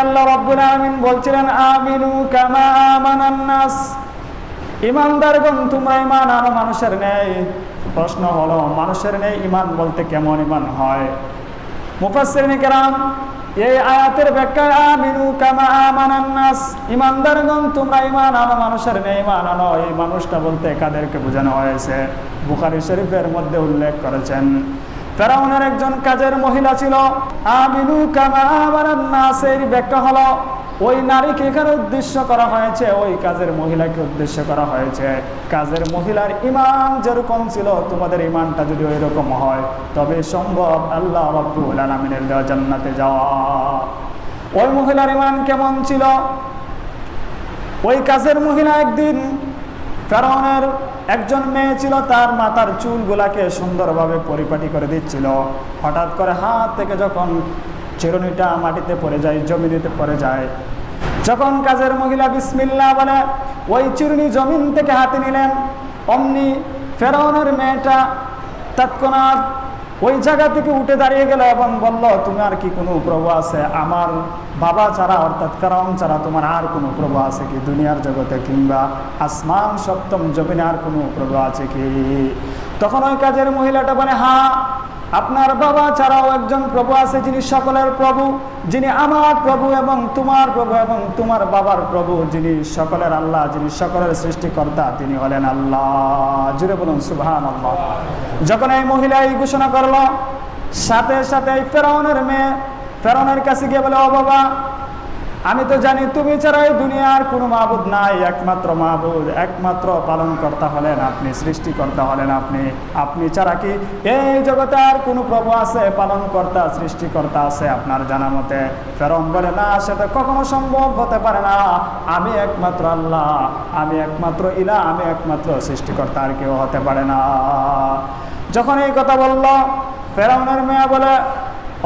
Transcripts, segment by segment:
আল্লাহ রাব্বুল আলামিন বলছিলেন, আমিনু কামা আমানান নাস। ইমানদারগণ, তোমরা ইমান আনো, মানুষের নেই। প্রশ্ন হলো, মানুষের নেই ইমান বলতে কেমন ইমান হয়? মুফাসসিরিন কেরাম, এই আয়াতের ব্যাখ্যায়, আমিনু কামা আমানান নাস। ইমানদারগণ, তোমরা ইমান আনো, মানুষের নেই ইমান আনো। এই মানুষটা বলতে কাদেরকে বোঝানো হয়েছে? বুখারী শরীফের মধ্যে উল্লেখ করেছেন। ফেরাউনের একজন কাজের মহিলা ছিল, আমিনু কামা আমানান নাস এর ব্যাখ্যা হলো, ওই নারীকে এখানে উদ্দেশ্য করা হয়েছে, ওই কাজের মহিলাকে উদ্দেশ্য করা হয়েছে। কাজের মহিলার ইমান যেরকম ছিল, তোমাদের ইমানটা যদি ওই রকম হয়, তবে সম্ভব আল্লাহ রব্বুল আলামিনের দেওয়া জান্নাতে যাওয়া। ওই মহিলার ইমান কেমন ছিল? ওই কাজের মহিলা একদিন ফেরাউনের একজন মেয়ে ছিল, তার মাথার চুলগুলাকে সুন্দরভাবে পরিপাটি করে দিচ্ছিল। হঠাৎ করে হাত থেকে যখন চিরুনিটা মাটিতে পড়ে যায় জমিনিতে পড়ে যায়, যখন কাজের মহিলা বিসমিল্লা বলে, ওই চিরুনি জমিন থেকে হাতে নিলেন। অমনি ফেরাউনের মেয়েটা তৎক্ষণাৎ ওই জায়গা থেকে উঠে দাঁড়িয়ে গেল এবং বলল তোমার কি কোনো প্রভু আছে? আমার বাবা ছাড়া, অর্থাৎ ফেরাউন ছাড়া তোমার আর কোনো প্রভু আছে কি? দুনিয়ার জগতে কিংবা আসমান সপ্তম জমিনে আর কোনো প্রভু আছে কি? তখন ওই কাজের মহিলাটা বলে, হা, আপনার বাবা ছাড়াও একজন প্রভু আছে যিনি সকলের প্রভু, যিনি আমার প্রভু এবং তোমার প্রভু এবং তোমার বাবার প্রভু, যিনি সকলের আল্লাহ, যিনি সকলের সৃষ্টিকর্তা, তিনি হলেন আল্লাহ। জুড়ে বলুন সুবহান আল্লাহ যখন এই মহিলা এই ঘোষণা করল, সাথে সাথে এই ফেরাউনের মেয়ে ফেরাউনের কাছে গিয়ে বলে, ও বাবা, আমি তো জানি তুমি ছাড়া এই দুনিয়ার কোনো মাহবুদ নাই, একমাত্র মাহবুদ একমাত্র পালনকর্তা হলেন আপনি, সৃষ্টিকর্তা হলেন আপনি আপনি ছাড়া কি এই জগতে আর কোনো প্রভু আছে, পালনকর্তা, সৃষ্টিকর্তা আছে আপনার জানা মতে? ফেরন বলে, না সেটা কখনো সম্ভব হতে পারে না, আমি একমাত্র আল্লাহ, আমি একমাত্র ইলা, আমি একমাত্র সৃষ্টিকর্তা, আর কেউ হতে পারে না। যখন এই কথা বলল, ফেরাউনের মেয়ে বলে,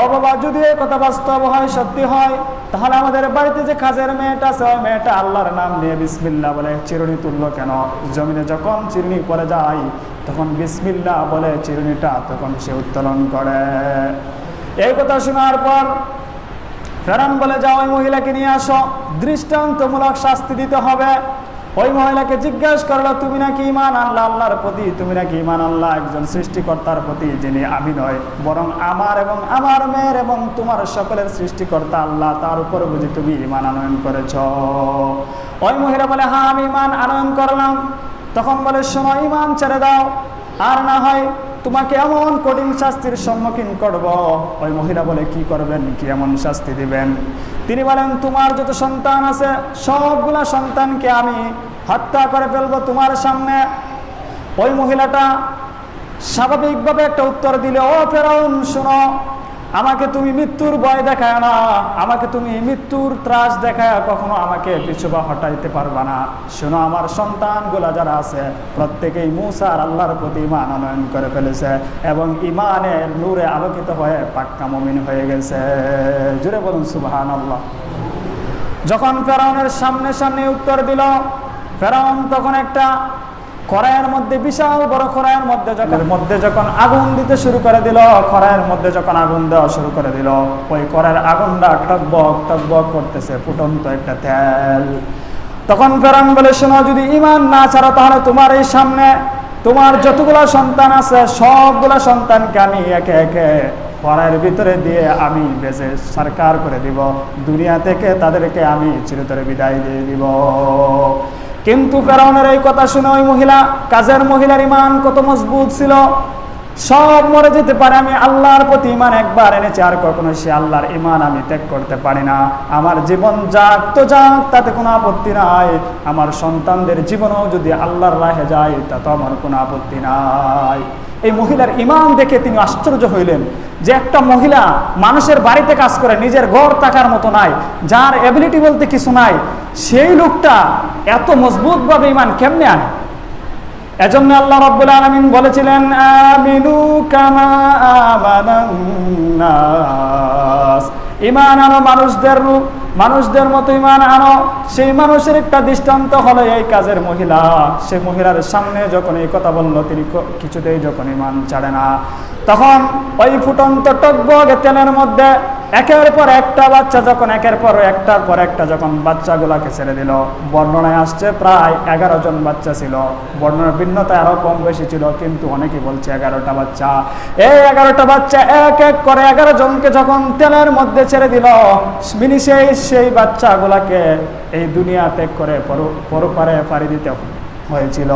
ও বাবা, যদি এই কথা বাস্তব হয়, সত্যি হয়, তাহলে আমাদের বাড়িতে যে কাজের মেয়েটা আছে, ওই মেয়েটা আল্লাহর নাম নিয়ে বিসমিল্লা বলে চিরুনি তুললো কেন? জমিনে যখন চিরুনি পরে যায়, তখন বিসমিল্লা বলে চিরুনিটা তখন সে উত্তোলন করে। এই কথা শোনার পর ফেরান বলে, যাও ওই মহিলাকে নিয়ে আসো, দৃষ্টান্তমূলক শাস্তি দিতে হবে। ওই মহিলাকে জিজ্ঞাসা করল, তুমি নাকি ইমান আল্লাহ আল্লাহর প্রতি, তুমি নাকি ইমান আল্লাহ একজন সৃষ্টিকর্তার প্রতি, যিনি আমি নয়, বরং আমার এবং আমার মেয়ের এবং তোমার সকলের সৃষ্টিকর্তা আল্লাহ, তার উপর বুঝি তুমি ইমান আনয়ন করেছ। ওই মহিলা বলে হ্যাঁ আমি ইমান আনয়ন করলাম। তখন বলে, শোনো ইমান ছেড়ে দাও, আর না হয় তোমাকে এমন কঠিন শাস্তির সম্মুখীন করব। ওই মহিলা বলে, কি করবেন? কি এমন শাস্তি দিবেন? তিনি বলেন, তোমার যত সন্তান আছে, সবগুলা সন্তানকে আমি হত্যা করে ফেলব তোমার সামনে। ওই মহিলাটা স্বাভাবিকভাবে একটা উত্তর দিলে, ও ফেরাউন, শোনো আমাকে তুমি মৃত্যুর ভয় দেখায় না, আমাকে তুমি মৃত্যুর ত্রাস দেখায় কখনো আমাকে পিছু বা হটাইতে পারবা না। শোনো আমার সন্তানগুলা যারা আছে, প্রত্যেকেই মুসার আল্লাহর প্রতি ইমান আনয়ন করে ফেলেছে এবং ইমানের নূরে আলোকিত হয়ে পাক্কা মমিন হয়ে গেছে। জুড়ে বলুন সুবাহান আল্লাহ যখন ফেরাউনের সামনে সামনে উত্তর দিল, ফেরাউন তখন একটা খরায়ের মধ্যে, বিশাল বড় খরায়ের মধ্যে যখন মধ্যে যখন আগুন দিতে শুরু করে দিল খরায়ের মধ্যে যখন আগুন দেওয়া শুরু করে দিল, ওই করার আগুনটা টকবক টকবক করতেছে, ফুটন্ত একটা তেল। তখন ফেরান বলে, শোনো, যদি ইমান না ছাড়ো, তাহলে তোমার এই সামনে তোমার যতগুলা সন্তান আছে, সবগুলা সন্তানকে আমি একে একে খরার ভিতরে দিয়ে আমি বেঁচে সরকার করে দিব। দুনিয়া থেকে তাদেরকে আমি চিরতরে বিদায় দিয়ে দিব। কিন্তু ফেরাউনের এই কথা শুনে ওই মহিলা, কাজের মহিলার ইমান কত মজবুত ছিল? সব মরে যেতে পারে, আমি আল্লাহর প্রতি ইমান একবার এনেছি, আর কখনো সে আল্লাহর ইমান আমি ত্যাগ করতে পারি না। আমার জীবন যাক তো যাক, তাতে কোনো আপত্তি নাই। আমার সন্তানদের জীবনও যদি আল্লাহর রাহে যায় তাতে আমার কোনো আপত্তি নাই। এই মহিলার ইমান দেখে তিনি আশ্চর্য হইলেন যে একটা মহিলা মানুষের বাড়িতে কাজ করে, নিজের ঘর থাকার মতো নাই, যার এবিলিটি বলতে কিছু নাই, সেই লোকটা এত মজবুতভাবে ইমান কেমনে আনে? এজন্য আল্লাহ রাব্বুল আলামিন বলেছিলেন, আমিনু কামা ইমান আনো মানুষদের রূপ। মানুষদের মতো ইমান আনো। সেই মানুষের একটা দৃষ্টান্ত হলো এই কাজের মহিলা। সে মহিলার সামনে যখন এই কথা বলল, তিনি কিছুতেই যখন ইমান ছাড়ে না। তখন ওই ফুটন্ত টকবগে তেলের মধ্যে একের পর একটা বাচ্চা যখন, একের পর একটার পর একটা যখন বাচ্চাগুলাকে ছেড়ে দিল, বর্ণনায় আসছে প্রায় এগারো জন বাচ্চা ছিল। বর্ণনার ভিন্নতা আরও কম বেশি ছিল, কিন্তু অনেকেই বলছে এগারোটা বাচ্চা। এই এগারোটা বাচ্চা এক এক করে এগারো জনকে যখন তেলের মধ্যে ছেড়ে দিল, মিনি সেই বাচ্চাগুলাকে এই দুনিয়া ত্যাগ করে পর- পরপারে পাড়ি দিতে হয়েছিল।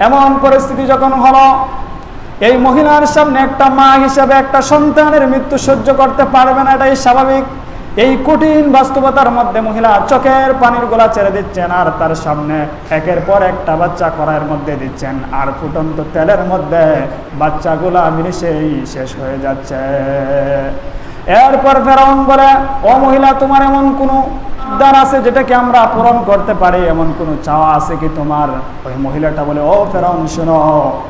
এমন পরিস্থিতি যখন হলো এই মহিলার সামনে একটা মা হিসেবে একটা সন্তানের মৃত্যু সহ্য করতে পারবে না, এটাই স্বাভাবিক। এই কঠিন বাস্তবতার মধ্যে মহিলা চোখের পানির গোলা ছেড়ে দিচ্ছেন আর তার সামনে একের পর একটা বাচ্চা করার মধ্যে দিচ্ছেন আর ফুটন্ত তেলের মধ্যে বাচ্চাগুলা মিশেই শেষ হয়ে যাচ্ছে। এরপর ফেরাউন বলে, ও মহিলা, তোমার এমন কোনো উদ্যান আছে যেটাকে আমরা পূরণ করতে পারি? এমন কোনো চাওয়া আছে কি তোমার? ওই মহিলাটা বলে, ও ফেরাউন, শোনো,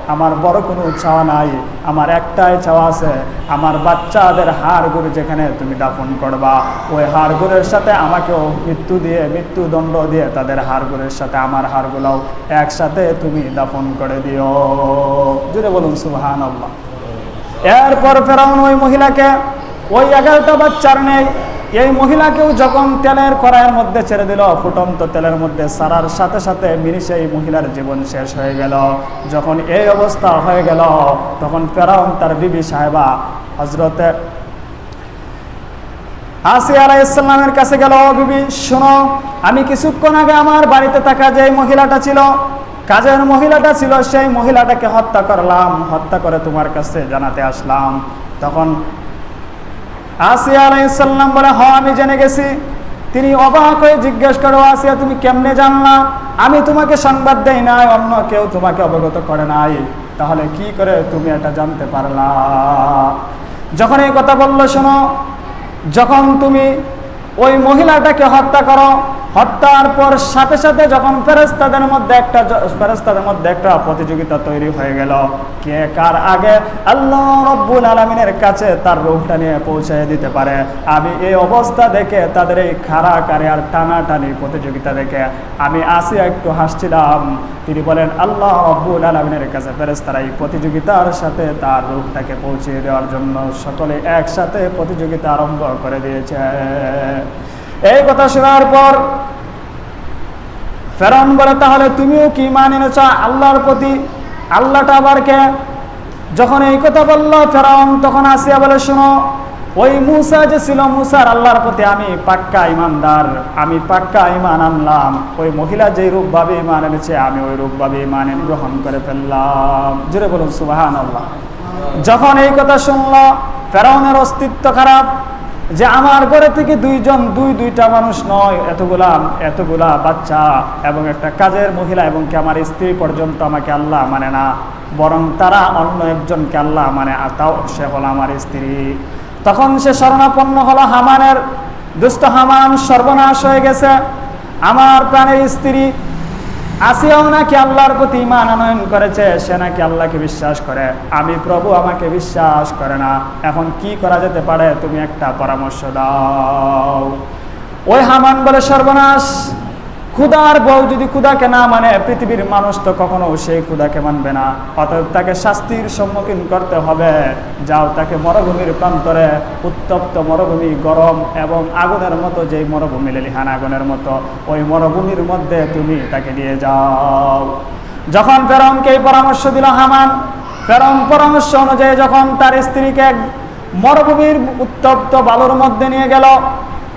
আমার বড় কোনো চাওয়া নাই। আমার একটাই চাওয়া আছে, আমার বাচ্চাদের হাড়গুড়ি যেখানে তুমি দাফন করবা। ওই হাড়গুড়ের সাথে আমাকেও মৃত্যু দিয়ে, মৃত্যুদণ্ড দিয়ে তাদের হাড়গুড়ের সাথে আমার হাড়গুলাও একসাথে তুমি দাফন করে দিও। জুড়ে বলুন সুহান এরপর ফেরাউন ওই মহিলাকে ওই এগারোটা বাচ্চার নেই। এই মহিলাকেও যখন তেলের কড়াইয়ের মধ্যে ছেড়ে দিল, ফুটন্ত তেলের মধ্যে সারার সাথে সাথে মিনিশে এই মহিলার জীবন শেষ হয়ে গেল। যখন এই অবস্থা হয়ে গেল, তখন ফেরাউন তার বিবি সাহেবা হজরতে আসিয়া আলাই ইসলামের কাছে গেল, বিবি, শোনো, আমি কিছুক্ষণ আগে আমার বাড়িতে থাকা যে মহিলাটা ছিল, কাজের মহিলাটা ছিল, সেই মহিলাটাকে হত্যা করলাম, হত্যা করে তোমার কাছে জানাতে আসলাম। তখন আসিয়া আলাইসাল্লাম বলে, হ, আমি জেনে গেছি। তিনি অবাক হয়ে জিজ্ঞেস করো আসিয়া, তুমি কেমনে জানলা? আমি তোমাকে সংবাদ দেই নাই, অন্য কেউ তোমাকে অবগত করে নাই। তাহলে কি করে তুমি এটা জানতে পারলা? যখন এই কথা বলল, শোনো, যখন তুমি ওই মহিলাটাকে হত্যা করো। হত্যার পর সাথে সাথে যখন ফেরেস্তাদের মধ্যে একটা ফেরেস্তাদের মধ্যে একটা প্রতিযোগিতা তৈরি হয়ে গেল। কে কার আগে? আল্লাহ রব্বুল আলমিনের কাছে তার রূপটা নিয়ে পৌঁছে দিতে পারে। আমি এই অবস্থা দেখে তাদের এই খাড়া কারে আর টানাটানি প্রতিযোগিতা দেখে আমি আসি একটু হাসছিলাম। তিনি বলেন, আল্লাহ রব্বুল আলমিনের কাছে ফেরেস্তারা এই প্রতিযোগিতার সাথে তার রূপটাকে পৌঁছে দেওয়ার জন্য সকলে একসাথে প্রতিযোগিতা আরম্ভ করে দিয়েছে। এই কথা শোনার পর ফেরন বলে, তাহলে তুমিও কি মান এনেছ? আল্লাহর প্রতি আল্লাহটা আবার কে? যখন এই কথা বলল, ফেরাউন তখন আসিয়া বলে, শোনো, ওই মুসা যে ছিল মুসার, আল্লাহর প্রতি আমি পাক্কা ইমানদার, আমি পাক্কা ইমান আনলাম। ওই মহিলা যে রূপভাবে ইমান এনেছে, আমি ওই রূপভাবে ইমান গ্রহণ করে ফেললাম। জুড়ে বলুন সুবাহান আল্লাহ যখন এই কথা শুনল, ফেরাউনের অস্তিত্ব খারাপ। যে আমার ঘরে থেকে দুইজন, দুই, দুইটা মানুষ নয়, এতগুলা এতগুলা বাচ্চা এবং একটা কাজের মহিলা এবং কি আমার স্ত্রী পর্যন্ত আমাকে আল্লাহ মানে না, বরং তারা অন্য একজনকে আল্লাহ মানে আর তাও সে হলো আমার স্ত্রী। তখন সে শরণাপন্ন হলো, হামানের দুষ্ট হামান সর্বনাশ হয়ে গেছে। আমার প্রাণের স্ত্রী আসিয়াও নাকি আল্লাহর প্রতি ইমান আনয়ন করেছে, সে নাকি আল্লাহকে বিশ্বাস করে। আমি প্রভু, আমাকে বিশ্বাস করে না। এখন কি করা যেতে পারে? তুমি একটা পরামর্শ দাও। ওই হামান বলে, সর্বনাশ! ক্ষুদার বউ যদি ক্ষুদাকে না মানে পৃথিবীর মানুষ তো কখনো সেই ক্ষুদাকে মানবে না। অতএব তাকে শাস্তির সম্মুখীন করতে হবে। যাও তাকে মরুভূমির প্রান্তরে উত্তপ্ত মরুভূমি গরম এবং আগুনের মতো যেই মরুভূমি, লেলিহান আগুনের মতো, ওই মরুভূমির মধ্যে তুমি তাকে নিয়ে যাও। যখন ফেরমকে এই পরামর্শ দিল হামান ফেরম পরামর্শ অনুযায়ী যখন তার স্ত্রীকে মরুভূমির উত্তপ্ত বালুর মধ্যে নিয়ে গেল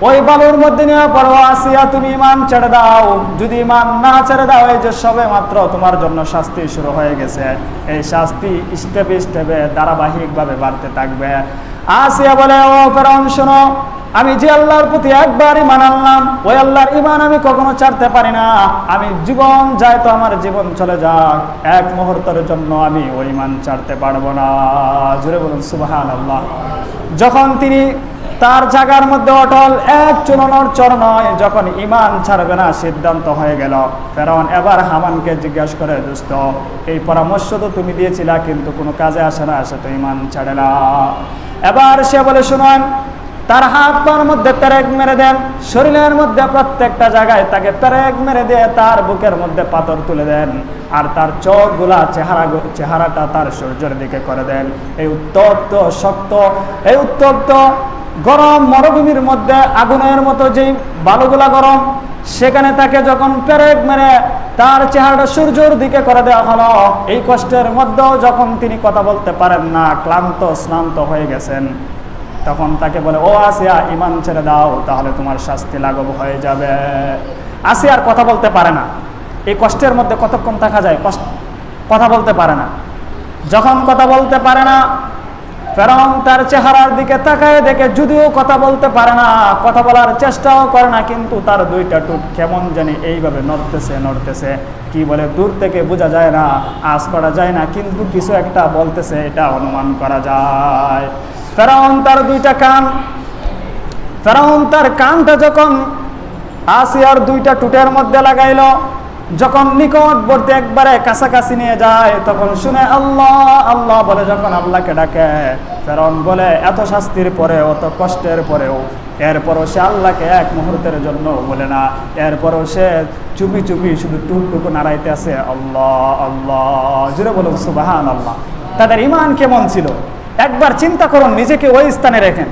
ওই বালুর মধ্যে নিয়ে পড়ো, আসিয়া তুমি ইমান ছেড়ে দাও। যদি ইমান না ছেড়ে দাও, এই যে সবে মাত্র তোমার জন্য শাস্তি শুরু হয়ে গেছে। এই শাস্তি স্টেপে স্টেপে ধারাবাহিকভাবে বাড়তে থাকবে। আসিয়া বলে, ও ফেরন শোনো, আমি যে আল্লাহর প্রতি একবার ইমান আনলাম, ওই আল্লাহর ইমান আমি কখনো ছাড়তে পারি না। আমি জীবন যায় তো আমার জীবন চলে যাক। এক মুহূর্তের জন্য আমি ওই ইমান ছাড়তে পারব না। জুড়ে বলুন সুবাহান আল্লাহ যখন তিনি তার জায়গার মধ্যে অটল, এক চুলনোর চর নয়, যখন ইমান ছাড়বে না, সিদ্ধান্ত হয়ে গেল। ফেরাউন এবার হামানকে জিজ্ঞাসা করে, দোস্ত, এই পরামর্শ তো তুমি দিয়েছিলা, কিন্তু কোনো কাজে আসে না, সে তো ইমান ছাড়ে না এবার সে বলে, শুনুন, তার হাত পার মধ্যে পেরেক মেরে দেন, শরীরের মধ্যে প্রত্যেকটা জায়গায় তাকে পেরেক মেরে দিয়ে তার বুকের মধ্যে পাথর তুলে দেন, আর তার চোখগুলা, চেহারা চেহারাটা তার সূর্যের দিকে করে দেন। এই উত্তপ্ত, শক্ত, এই উত্তপ্ত গরম মরুভূমির মধ্যে আগুনের মতো যেই বালুগুলা গরম, সেখানে তাকে যখন পেরেক মেরে তার চেহারাটা সূর্যর দিকে করে দেওয়া হলো, এই কষ্টের মধ্যেও যখন তিনি কথা বলতে পারেন না, ক্লান্ত, স্নান্ত হয়ে গেছেন, তখন তাকে বলে, ও আসিয়া ইমান ছেড়ে দাও, তাহলে তোমার শাস্তি লাঘব হয়ে যাবে। আসিয়ার কথা বলতে পারে না। এই কষ্টের মধ্যে কতক্ষণ থাকা যায়? কথা বলতে পারে না। যখন কথা বলতে পারে না ফেরাউন তার চেহারার দিকে তাকায় দেখে যদিও কথা বলতে পারে না, কথা বলার চেষ্টাও করে না, কিন্তু তার দুইটা টুট কেমন জানি এইভাবে নড়তেছে নড়তেছে। কি বলে, দূর থেকে বোঝা যায় না আজ করা যায় না, কিন্তু কিছু একটা বলতেছে, এটা অনুমান করা যায়। ফেরাউন তার দুইটা কান, ফেরাউন তার কানটা যখন আসিয়ার দুইটা টুটের মধ্যে লাগাইলো যখন নিকটবর্তী একবারে কাছাকাছি নিয়ে যায়, তখন শুনে আল্লাহ আল্লাহ বলে, যখন আল্লাহকে ডাকে ফেরন বলে, এত শাস্তির পরে অত কষ্টের পরেও, এরপরও সে আল্লাহকে এক মুহূর্তের জন্য বলে না, এরপরও সে চুপি চুপি শুধু টুকটুকু নাড়াইতে আছে, আল্লাহ আল্লাহ জুড়ে বলুন সুবাহান আল্লাহ তাদের ইমান কেমন ছিল? একবার চিন্তা করুন, নিজেকে ওই স্থানে রেখেন।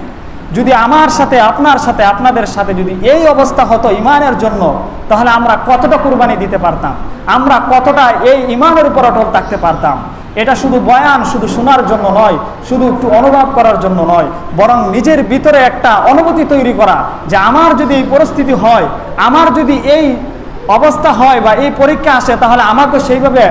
যদি আমার সাথে, আপনার সাথে, আপনাদের সাথে যদি এই অবস্থা হতো ইমানের জন্য, তাহলে আমরা কতটা কুরবানি দিতে পারতাম? আমরা কতটা এই ইমানের উপর অটল থাকতে পারতাম? এটা শুধু বয়ান, শুধু শোনার জন্য নয়, শুধু একটু অনুভব করার জন্য নয়, বরং নিজের ভিতরে একটা অনুভূতি তৈরি করা যে আমার যদি এই পরিস্থিতি হয়, আমার যদি এই অবস্থা হয় বা এই পরীক্ষা আসে, তাহলে আমাকে সেইভাবে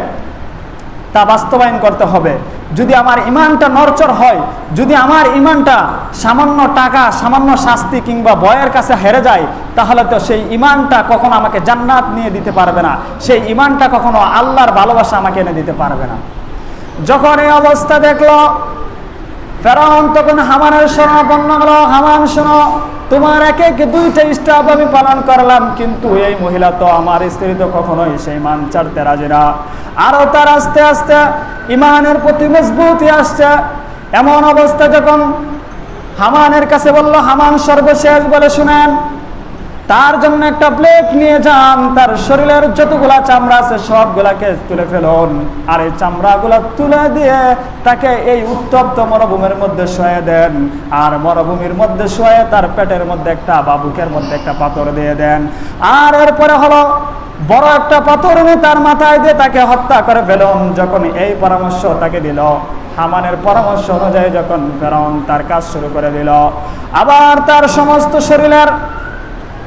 তা বাস্তবায়ন করতে হবে। যদি আমার ইমানটা নরচর হয়, যদি আমার ইমানটা সামান্য টাকা, সামান্য শাস্তি কিংবা বয়ের কাছে হেরে যায়, তাহলে তো সেই ইমানটা কখনো আমাকে জান্নাত নিয়ে দিতে পারবে না। সেই ইমানটা কখনো আল্লাহর ভালোবাসা আমাকে এনে দিতে পারবে না। যখন এই অবস্থা দেখল, ফেরাউন তখন হামানের শরণাপন্ন হলো। হামান শোনো তোমার এক এক দুইটা স্টাফ আমি পালন করলাম, কিন্তু এই মহিলা তো আমার স্ত্রী তো কখনোই সেই মান ছাড়তে রাজি না। আরও তার আস্তে আস্তে ইমানের প্রতি মজবুতি আসছে। এমন অবস্থা যখন হামানের কাছে বলল, হামান সর্বশেষ বলে শুনেন তার জন্য একটা প্লেট নিয়ে যান। তার শরীরের যতগুলা চামড়া আছে, সবগুলাকে তুলে ফেলুন। আর এই চামড়াগুলা তুলে দিয়ে তাকে এই উত্তপ্ত মরুভূমির মধ্যে শোয়ে দেন। আর মরুভূমির মধ্যে শোয়ে তার পেটের মধ্যে একটা বা বুকের মধ্যে একটা পাথর দিয়ে দেন। আর এরপরে হলো, বড় একটা পাথর এনে তার মাথায় দিয়ে তাকে হত্যা করে ফেলুন। যখন এই পরামর্শ তাকে দিল, হামানের পরামর্শ অনুযায়ী যখন ফেরাউন তার কাজ শুরু করে দিল, আবার তার সমস্ত শরীরের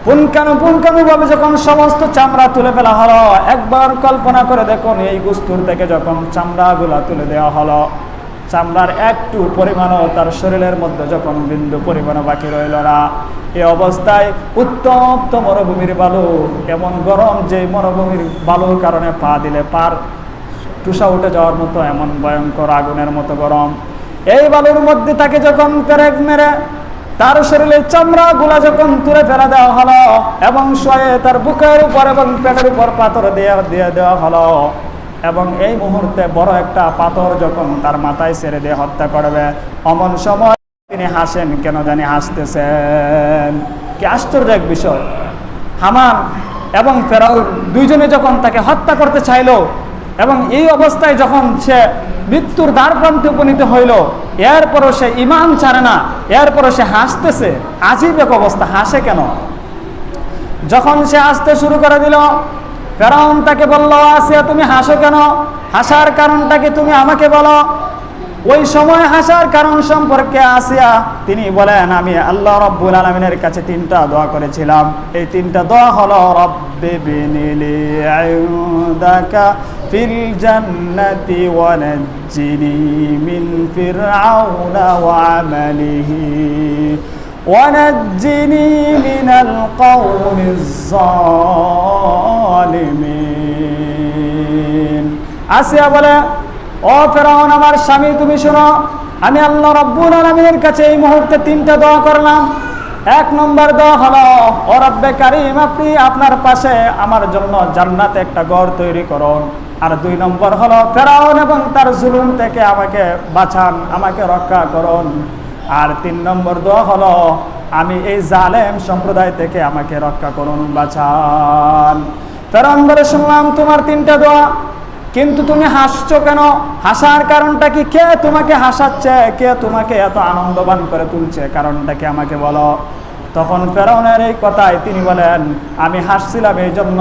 পুনকানু পুনকানু ভাবে যখন সমস্ত চামড়া তুলে ফেলা হলো, একবার কল্পনা করে দেখুন, এই গুস্তুর থেকে যখন চামড়াগুলা তুলে দেওয়া হলো, চামড়ার একটু পরিমাণও তার শরীরের মধ্যে যখন বিন্দু পরিমাণও বাকি রইল না। এই অবস্থায় উত্তপ্ত মরুভূমির বালু এমন গরম যে মরুভূমির বালুর কারণে পা দিলে পার টুসা উঠে যাওয়ার মতো এমন ভয়ঙ্কর আগুনের মতো গরম। এই বালুর মধ্যে তাকে যখন পেরেক মেরে তার শরীরের চামড়া গুলা যখন তুলে ফেলা দেওয়া হলো এবং শয়ে তার বুকের উপর এবং পেটের উপর পাথর দিয়ে দিয়ে দেওয়া হলো, এবং এই মুহূর্তে বড় একটা পাথর যখন তার মাথায় ছেড়ে দিয়ে হত্যা করবে, অমন সময় তিনি হাসেন, কেন জানি হাসতেছেন? কি আশ্চর্য এক বিষয়। হামান এবং ফেরাউন দুইজনে যখন তাকে হত্যা করতে চাইলো এবং এই অবস্থায় যখন সে মৃত্যুর দ্বার প্রান্তে উপনীত হইল, এরপরও সে ইমান ছাড়ে না, এরপরও সে হাসতেছে। আজীব এক অবস্থা, হাসে কেন? যখন সে আসতে শুরু করে দিল, ফেরাউন তাকে বলল আসিয়া তুমি হাসো কেন? হাসার কারণটাকে তুমি আমাকে বলো? ওই সময় আসার কারণ সম্পর্কে আসিয়া তিনি বলেন, আমি আল্লাহ রব্বুল আলমিনের কাছে তিনটা দোয়া করেছিলাম। এই তিনটা দোয়া হলো, রব্বে বিনিলি আয়ুদাকা ফিল জান্নাতি ওয়ানাজ্জিনি মিন ফিরআউনা ওয়া আমালিহি ওয়ানাজ্জিনি মিনাল কওমিজ জালিমিন আসিয়া বলে ও ফেরাউন, আমার স্বামী, তুমি শোনো, আমি আল্লাহ রব্বুল আলমীর কাছে এই মুহূর্তে তিনটা দোয়া করলাম। এক নম্বর দোয়া হলো, ও রব্বে কারিম, আপনি আপনার পাশে আমার জন্য জান্নাতে একটা ঘর তৈরি করুন। আর দুই নম্বর হলো, ফেরাউন এবং তার জুলুম থেকে আমাকে বাঁচান, আমাকে রক্ষা করুন। আর তিন নম্বর দোয়া হলো, আমি এই জালেম সম্প্রদায় থেকে আমাকে রক্ষা করুন, বাঁচান। ফেরাউন বলে শুনলাম, তোমার তিনটা দোয়া কিন্তু তুমি হাসছো কেন? হাসার কারণটা কি? কে তোমাকে হাসাচ্ছে? কে তোমাকে এত আনন্দবান করে তুলছে? কারণটা কি আমাকে বলো? তখন ফেরাউনের এই কথায় তিনি বলেন, আমি হাসছিলাম এই জন্য